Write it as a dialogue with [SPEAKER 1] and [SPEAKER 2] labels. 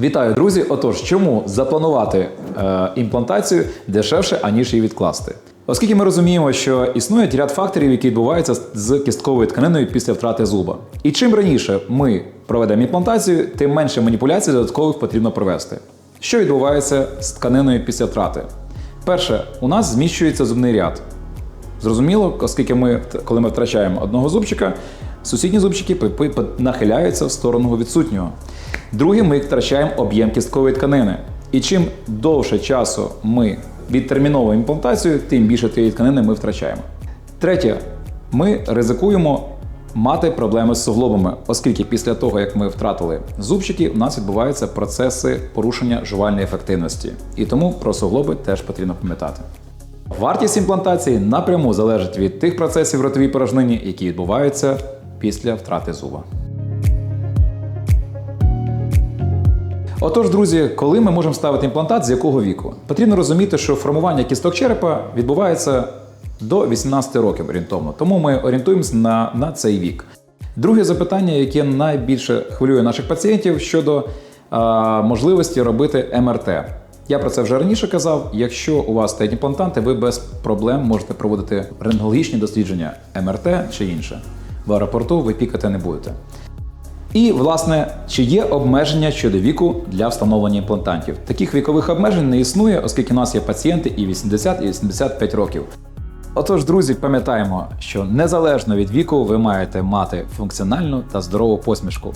[SPEAKER 1] Вітаю, друзі! Отож, чому запланувати е, імплантацію дешевше, аніж її відкласти? Оскільки ми розуміємо, що існує ряд факторів, які відбуваються з- кістковою тканиною після втрати зуба. І чим раніше ми проведемо імплантацію, тим менше маніпуляцій додаткових потрібно провести. Що відбувається з тканиною після втрати? Перше, у нас зміщується зубний ряд. Зрозуміло, оскільки ми, коли ми втрачаємо одного зубчика, сусідні зубчики нахиляються в сторону відсутнього. Друге, ми втрачаємо об'єм кісткової тканини. І чим довше часу ми відтерміновуємо імплантацію, тим більше тієї тканини ми втрачаємо. Третє, ми ризикуємо мати проблеми з суглобами, оскільки після того, як ми втратили зубчики, у нас відбуваються процеси порушення жувальної ефективності. І тому про суглоби теж потрібно пам'ятати. Вартість імплантації напряму залежить від тих процесів в ротовій порожнині, які відбуваються після втрати зуба. Отож, друзі, коли ми можемо ставити імплантат, з якого віку? Потрібно розуміти, що формування кісток черепа відбувається до 18 років орієнтовно, тому ми орієнтуємося на, на цей вік. Друге запитання, яке найбільше хвилює наших пацієнтів щодо а, можливості робити МРТ. Я про це вже раніше казав. Якщо у вас стоять імплантанти, ви без проблем можете проводити рентгенологічні дослідження МРТ чи інше. В аеропорту ви пікати не будете. І, власне, чи є обмеження щодо віку для встановлення імплантантів? Таких вікових обмежень не існує, оскільки у нас є пацієнти і 80, і 85 років. Отож, друзі, пам'ятаємо, що незалежно від віку ви маєте мати функціональну та здорову посмішку.